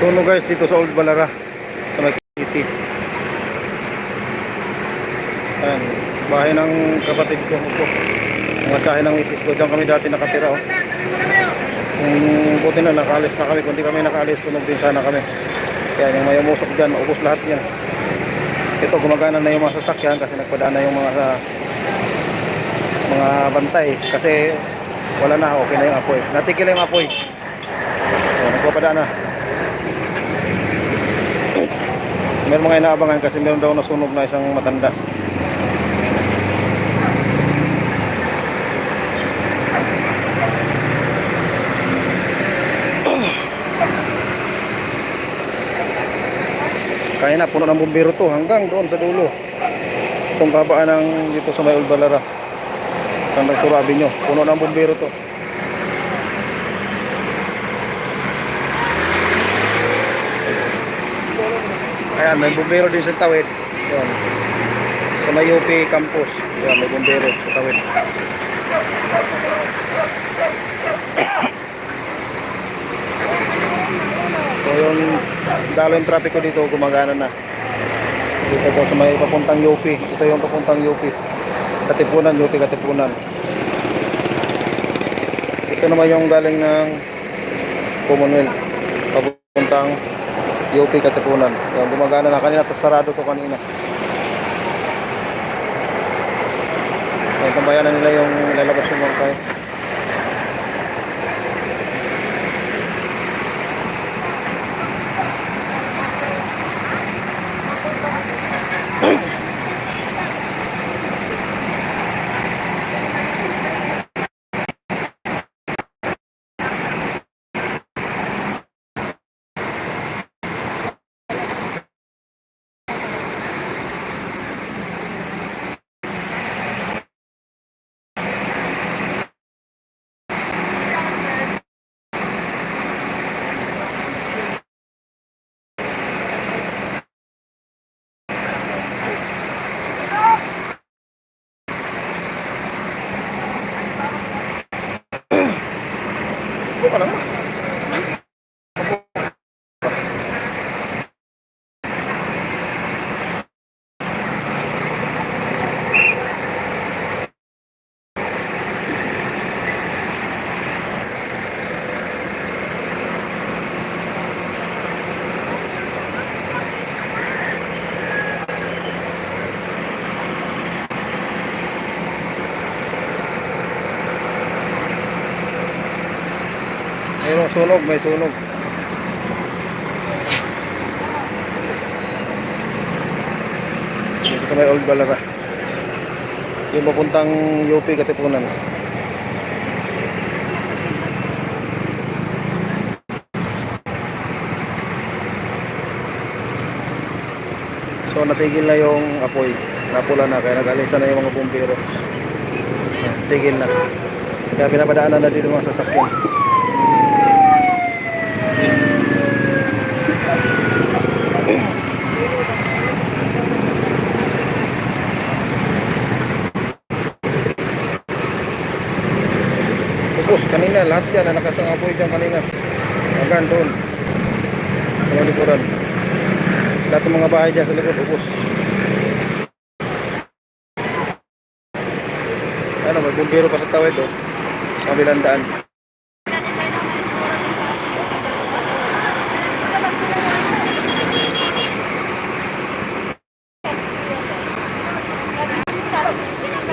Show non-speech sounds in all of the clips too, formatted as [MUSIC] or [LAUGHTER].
Sunog guys dito sa Old Balara sa May City. Ayan, bahay ng kapatid ko po. Mga tsahe ng misis ko. Diyan kami dati nakatira. Oh. Kung buti na nakaalis na kami. Kung di kami nakaalis, sunog din sana kami. Kaya yung may umusok dyan, ubos lahat yan. Ito, gumagana na yung mga sasakyan kasi nagpadaan na yung mga sa mga bantay. Kasi wala na, okay na yung apoy. Natigil na yung apoy. So, nagpapadaan na. Meron mga inaabangan kasi meron daw nasunog na isang matanda. [CLEARS THROAT] Kaya na, puno ng bumbero to hanggang doon sa dulo. Itong kabaan ng dito sa may Ulbalara. Hanggang Surabi nyo. Puno ng bumbero to. Ayan, may bumbero din sa tawid. Yan. Sa may UP campus. Yan, may bumbero sa tawid. [COUGHS] So yung dalo yung traffic ko dito gumagana na. Dito po sa may papuntang UP. Ito yung papuntang UP. Katipunan, UP Katipunan. Ito naman yung galing ng Commonwealth. Papuntang UP Katipunan. Yan, gumagana na kanina. Tapos sarado to kanina. Yan, tambayan na nila yung lalabas yung mga kayo. 不可能吧 sunog, may sunog. Dito sa may Old Balara. Yung papuntang UP Katipunan. So natigil na yung apoy. Napula na kaya nag-alisa na yung mga bumbero. Tigil na. Kaya pinapadaanan na dito mga sasakyan. Ubus kanina lahat yan na nakasangapoy dyan kanina. Hanggang doon. Sa likuran. Lahat ng mga bahay dyan sa likod ubus. Ano, may bumbero pa sa tawid oh. Kabilang daan.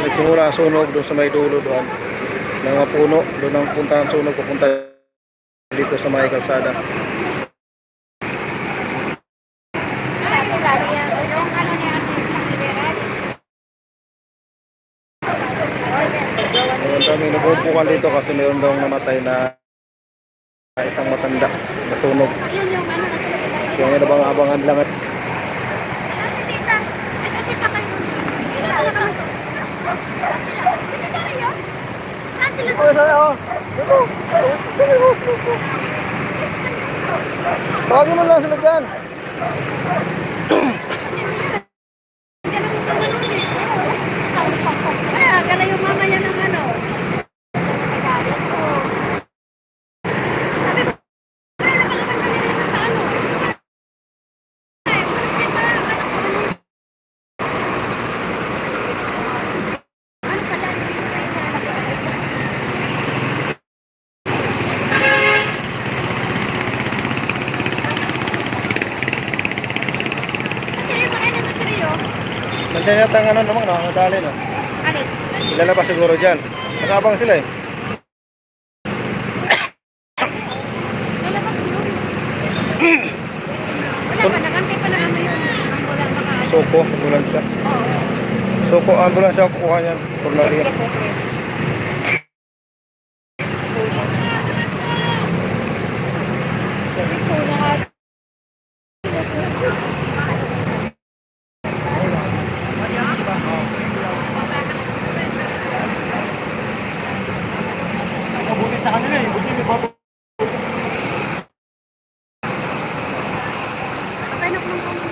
Nagsimula sunog doon sa may dulo doon. Mga puno, doon ang punta ang sunog papunta dito sa may kalsada. Meron kami nabubukan dito kasi meron daw namatay na isang matanda na sunog. Yung inabang-abangan lang at Tawagin mo lang sila dyan. Kaya, gala yung mama niya ng ano. Sabi ko, kaya naman naman kami rin sa ano. Nandiyan yata ang ano naman, no? Madali, no? Alin? Ilalabas siguro dyan. Nakabang sila eh. Lalabas mo. [COUGHS] Wala pa, nagantay pa na naman yung ambulan baka. Soko, ambulansya. Oo. Soko, ambulansya ako kukuha niyan. Fornalin. Sabi ko, naka... Mabukit sa kanila eh. Buti may bato. Patay na kung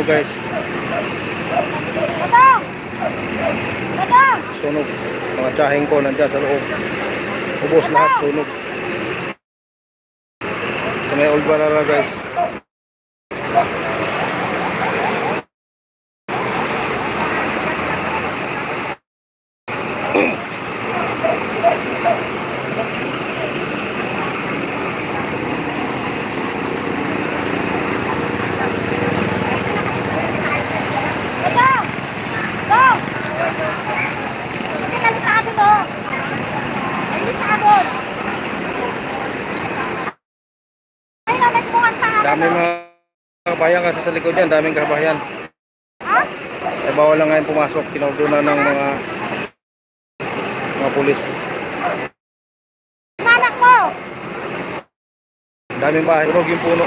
Ito guys, sunog. Mga tsahing ko nandyan sa loob. Ubos lahat, sunog. Sa may old barara guys. Badang! Badang! Hindi kalisado to. Hindi sa doon. Ay, namin mo ang tao. Dami mga kabayan kasi sa likod yan, daming kabayan. Ha? Eh bawal lang ngayon pumasok, tinawag na ng mga mga pulis. Anak mo! Daming bahay, tunog yung puno.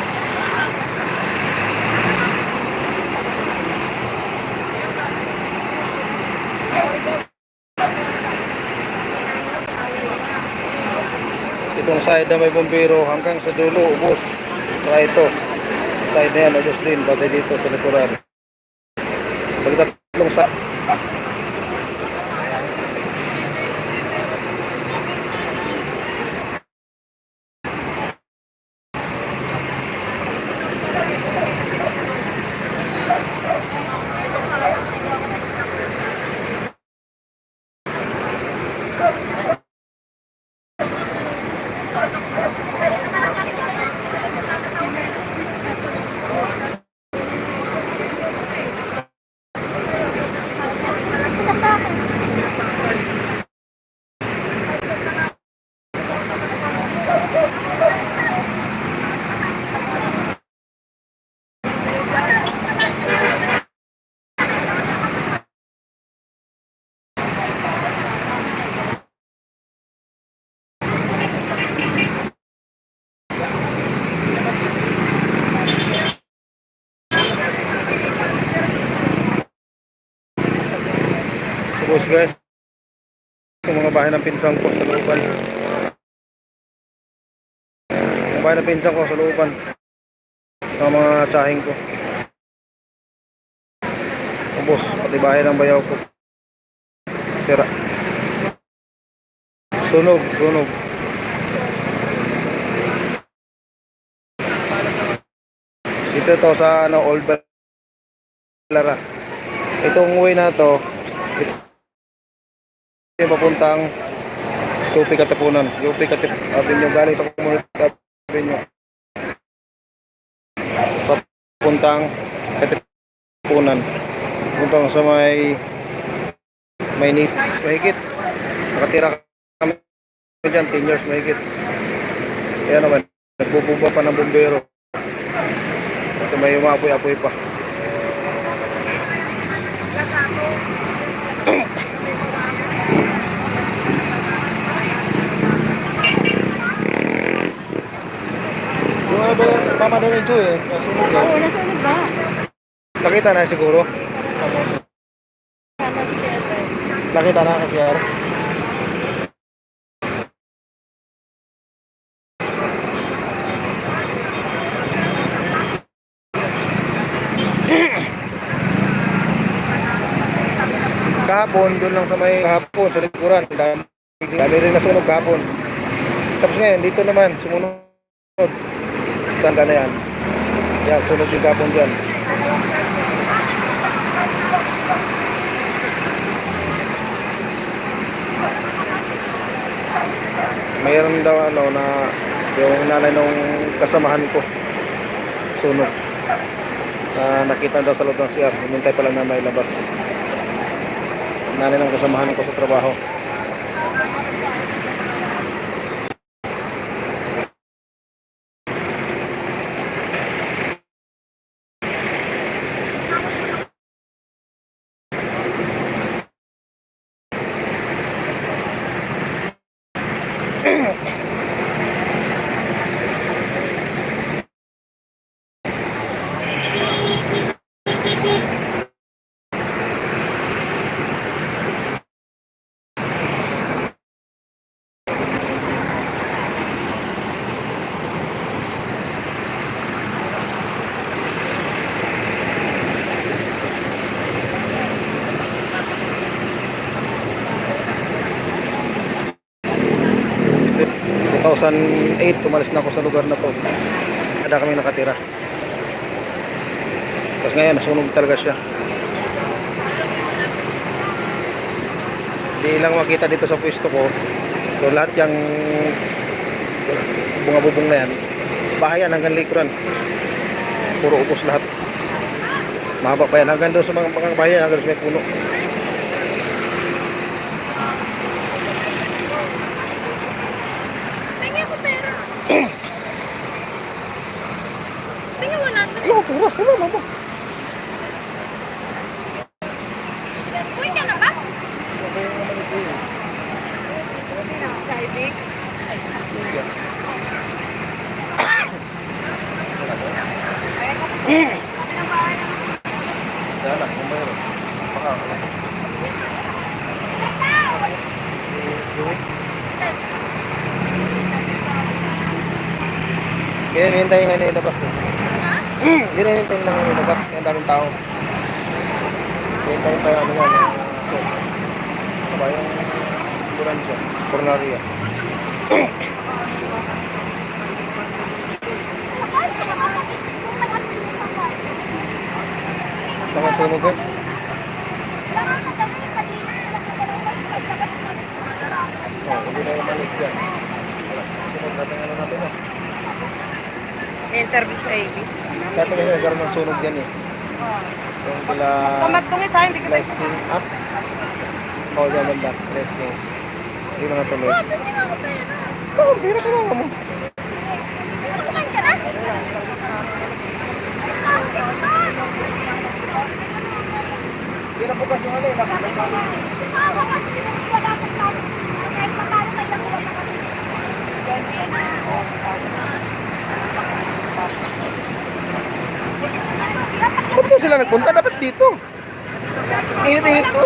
Itong side na may bombero hanggang sa dulo, ubos. Saka ito, side na yan, ubos dito sa likuran. Pagtatlong sa... Ubos guys. Sa mga bahay ng pinsang ko sa looban. Yung bahay ng pinsang ko sa looban. Sa mga tsahing ko. Ubos, pati bahay ng bayaw ko. Sira. Sunog, sunog. Dito to sa ano, Old Balara. Itong way na to, yung papuntang UP Katipunan. UP Katip Avenue galing sa Community Avenue. Papuntang Katipunan. Puntang sa may may ni mahigit. Nakatira kami dyan, 10 years mahigit. Kaya naman, nagbububa pa ng bumbero. Kasi may umapoy-apoy pa. ba yung mama doon yung eh? Nasunod ba? Oo, nasunod ba? Nakita na siguro. Nakita na kasi yar. [CLEARS THROAT] kahapon, doon lang sa may kahapon, sa likuran. Dami, dami rin nasunog kahapon. Tapos ngayon, dito naman, sumunod. Saan na yan? Yan, sunod yung kahapon dyan. Mayroon daw ano na yung nanay nung kasamahan ko sunog. Na nakita daw sa loob ng CR. Hinintay pa lang na may labas. Nanay ng kasamahan ko sa trabaho. Ito, 2008 umalis na ako sa lugar na to. Kada kami nakatira. Tapos ngayon, nasunog talaga siya. Hindi lang makita dito sa pwesto ko. So lahat yung bunga-bubong na yan. Bahay yan hanggang likuran. Puro upos lahat. Mahaba pa yan. Hanggang doon sa mga, mga bahay yan, hanggang sa may puno. Tingin ko pera. Tingin mo natin. Ano, pura, pura, mama. Uy ka na ba? Sa ibig. Yan na, kung mayroon. Baka, Kaya hinintay nga nila ilabas. Eh. Hindi na hinintay lang nga ilabas. Ang daming tao. Hinintay pa ano yan. Ano ba yung ambulansya? Coronaria. [CLEARS THROAT] Tama sunog guys. Oh, hindi na yung malis dyan. Sunog natin ano natin eh. Interview sa ibig. Dati kasi nagkaroon ng sunog dyan eh. Yung kila... Tumatong isa, hindi ko tayo Resting up. Oh, yan banda. Resting. Hindi na natuloy. Oo, oh, bira ka lang mo. Kumain ka na? Hindi na bukas yung ano eh. Ba't sila nagpunta? Dapat dito. Init-init to.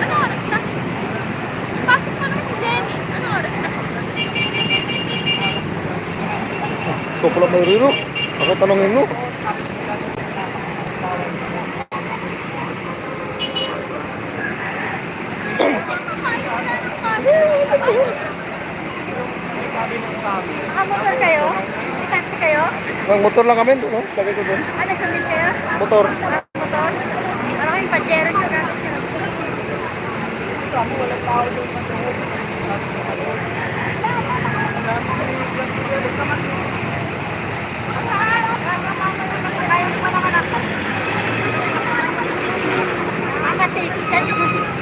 Ano oras na? Pasok pa naman si Jenny. Ano oras na? Ito pala may riro. Ako tanongin mo. Kumain wala ng kanin. Nakamotor kayo? May taxi kayo? Nang motor lang kami doon. No? Lagay ko doon. Ah, nagsumbit kayo? Motor. Ah, motor? Parang kayong pajero nyo gamit nyo. Ayos pa naman ako. Makatisi ka naman. Alam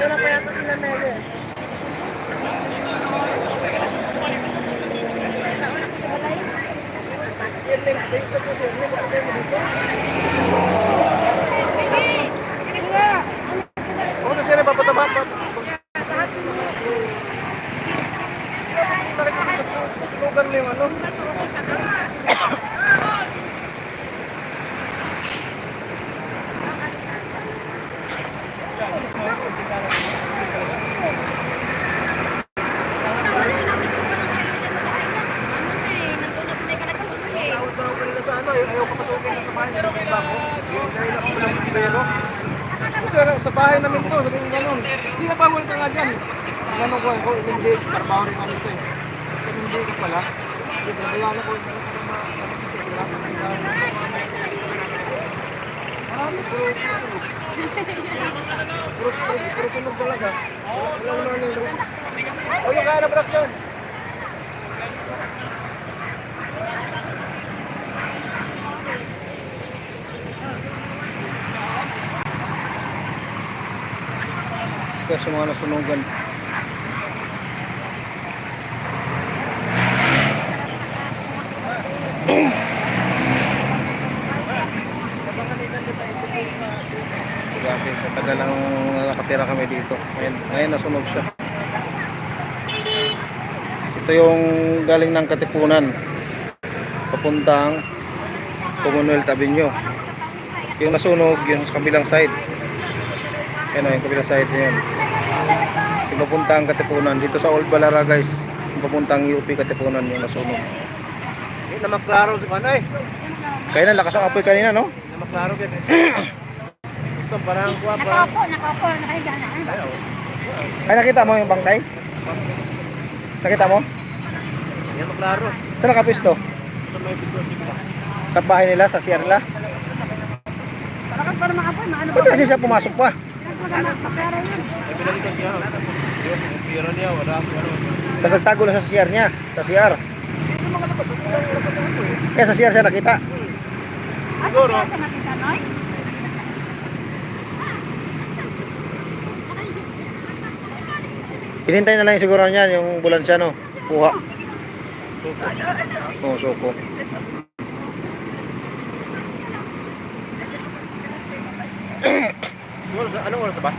Wala pa yata sila Mary. Ano kasi yan, papataba pa. Sunugan mo yung ano. Tawag pa lang kanila sa ano, ayaw ko pasukin sa bahay. Pero kailan ako, yung dahil ako lang pero. Kasi sa bahay namin to, sabi ng ganun. Hindi na bawal ka nga dyan. Ganun ko, ko, ilang days, trabaho rin namin to eh. Ilang days ka pala. Hindi, nabayaan ko. Marami po. Puro, puro, puro sunog talaga. Wala wala wala. O yung kaya na brak yun. Kaya sa mga nasunugan. Grabe, katagal lang nakatira kami dito. Ngayon, ngayon nasunog siya. Ito yung galing ng Katipunan. Papuntang Commonwealth Avenue. Yung nasunog, yun sa kabilang side. Yan o, yung kabilang side na. Yung papuntang Katipunan. Dito sa Old Balara guys. Yung papuntang UP Katipunan yung nasunog. Hindi na maklaro si Manay. Kaya na, lakas ang apoy kanina, no? Hindi na maklaro din. Ito [COUGHS] parang kuha pa. Nakaupo, nakaupo, nakahiga na. Ay, nakita mo yung bangkay? Nakita mo? Hindi na maklaro. Saan nakapwesto? Ito may. Sa bahay nila, sa CR nila? Bakit para makapoy, maano Ba't kasi siya pumasok pa? Nagtago na sa CR niya. Sa CR. Kaya sa CR siya nakita. Siguro. Hinintay na lang yung siguro niya, yung bulansya, no? Kuha. Oo, suko. [CLEARS THROAT] Oras, anong oras na ba?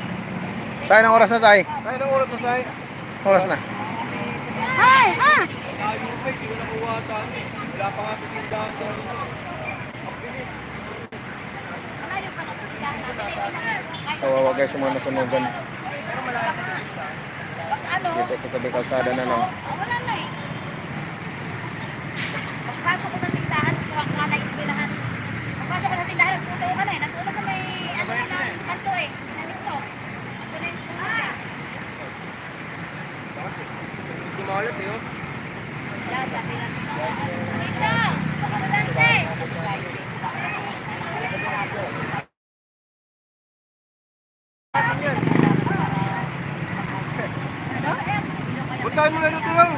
Saan ang oras na, Tay? Kaya ng oras na tayo. Oras na. Ay, ha? Kawawa guys, yung mga nasunugan. Ano? Dito sa tabi kalsada na lang. Wala na eh. Pagpasok ko sa tindahan, kuha ka na ispilahan. Pagpasok ko sa tindahan, nagtuto ka na eh. Nagtuto sa may, ano na, kanto eh. Nanito. Ito na yung sumunod. Hindi maulit eh. oh. Yan, sabi nga. Dito! Pakalante! Huwag tayo muna dito lang.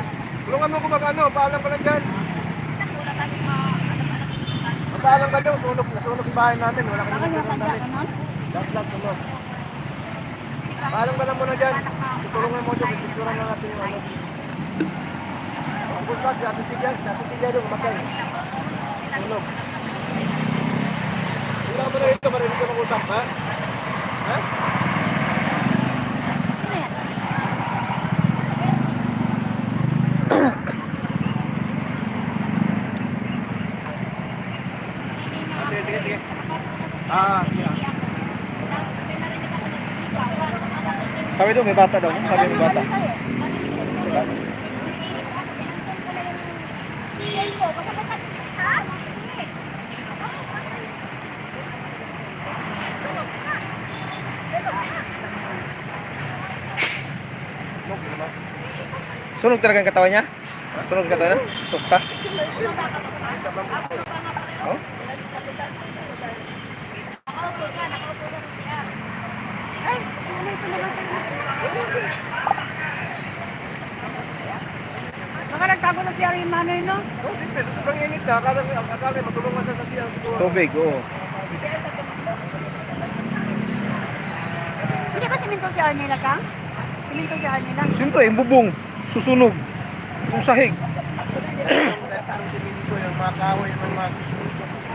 Tulungan mo ko mag ano, paalam ka lang dyan. Paalam ka dyan, sunog, sunog yung bahay namin. Wala kami nagtulungan namin. Last last sunog. Paalam ka lang muna dyan. Tutulungan mo dyan, pipicturan na natin yung ano. Ang gusto si Ate Silya, si doon, matay. Sunog. Wala mo na ito, marinig ka mag-usap, ha? Ha? Doon, may bata daw. Sabi may bata. Sunog talaga ang katawan niya? Sunog ang katawan niya? Tosta? Baka nagtago na si Ari Manoy, no? Oh, simple. Sa sobrang init na, akala, akala matulungan sa sasiyang siguro. Tubig, oo. Hindi ka siminto si Arnila ka? Siminto si Arnila. Siyempre, yung bubong, susunog. Yung sahig.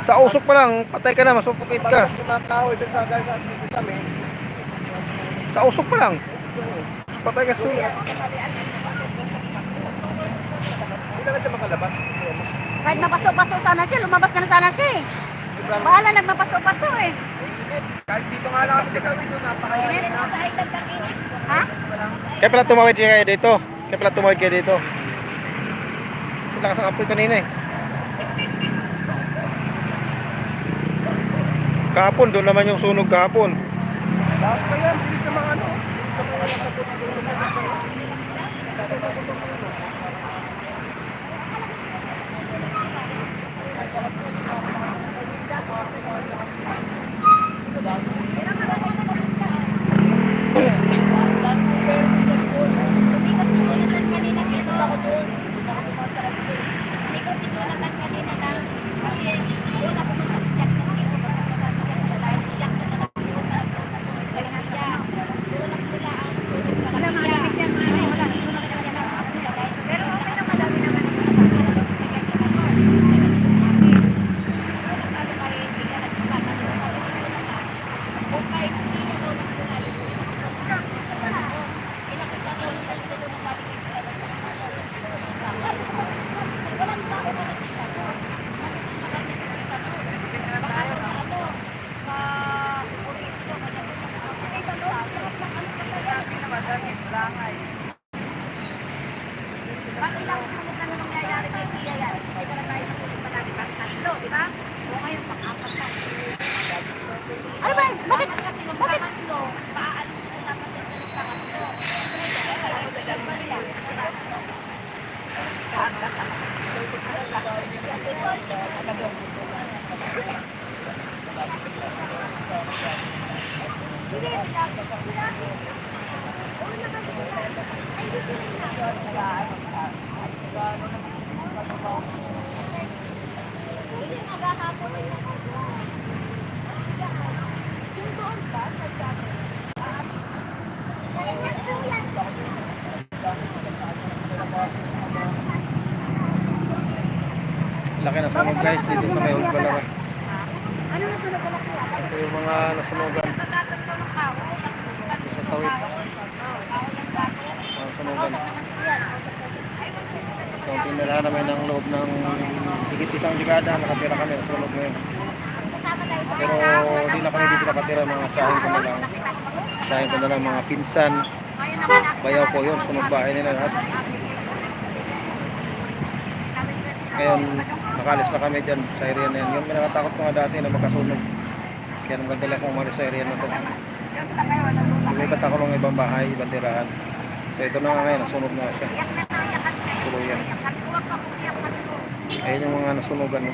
Sa usok pa lang, patay ka na, masupukit ka. Sa sa sa. Sa usok pa lang. Patay ka sa Hindi na siya makalabas. Kahit mapaso-paso sana siya, lumabas na, na sana siya eh. Bahala nagmapaso-paso eh. Kahit dito nga lang kami sa gawin doon, napakainit na. Ha? Kaya pala tumawid kayo dito. Kaya pala tumawid kayo dito. Sila kasang apoy kanina eh. Kahapon, doon naman yung sunog kahapon. Lahat pa yan, Thank you. Laki na sunog guys. Dito sa may Old Balawan. Na sunod ka Ito yung mga nasunugan Nagtatatlo ng kahoy. dito sa tawid. Mga sunugan. Pinirahan namin ng loob ng higit isang dekada. Nakatira kami sa sunog ngayon. Pero hindi na kami dito nakatira. Mga tsahin ko na lang. Tsahin ko na lang mga pinsan. Bayaw po yun. Sunog bahay nila lahat. Ngayon, nakalis na kami dyan sa area na yan. Yung nakatakot ko nga dati na magkasunog. Kaya nung gandali akong umalis sa area na to. Lumipat ako ng ibang bahay, ibang tirahan. So ito na nga ngayon, nasunog na siya. Iyak Ayun yung mga nasunugan.